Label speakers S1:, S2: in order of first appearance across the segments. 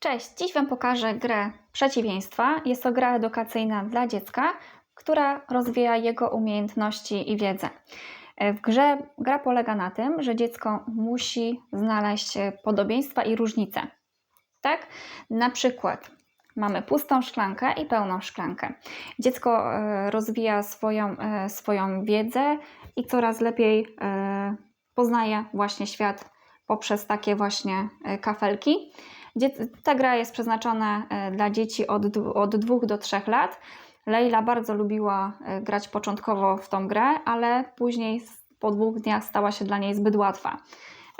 S1: Cześć, dziś Wam pokażę grę Przeciwieństwa. Jest to gra edukacyjna dla dziecka, która rozwija jego umiejętności i wiedzę. E, W grze gra polega na tym, że dziecko musi znaleźć e, podobieństwa i różnice. Tak? Na przykład mamy pustą szklankę i pełną szklankę. Dziecko e, rozwija swoją, swoją wiedzę i coraz lepiej poznaje właśnie świat poprzez takie właśnie kafelki. Ta gra jest przeznaczona e, dla dzieci od, od 2 do 3 lat. Leila bardzo lubiła e, grać początkowo w tą grę, ale później po dwóch dniach stała się dla niej zbyt łatwa.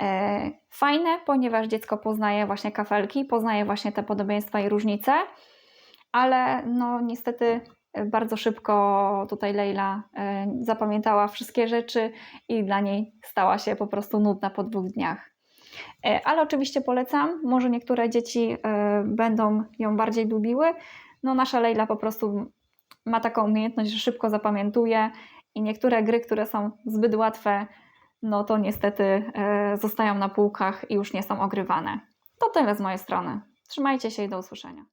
S1: E, Fajne, ponieważ dziecko poznaje właśnie kafelki, poznaje właśnie te podobieństwa i różnice, ale no niestety bardzo szybko tutaj Leila zapamiętała wszystkie rzeczy i dla niej stała się po prostu nudna po dwóch dniach. E, Ale oczywiście polecam, może niektóre dzieci e, będą ją bardziej lubiły. No nasza Leila po prostu ma taką umiejętność, że szybko zapamiętuje i niektóre gry, które są zbyt łatwe, no to niestety e, zostają na półkach i już nie są ogrywane. To tyle z mojej strony. Trzymajcie się i do usłyszenia.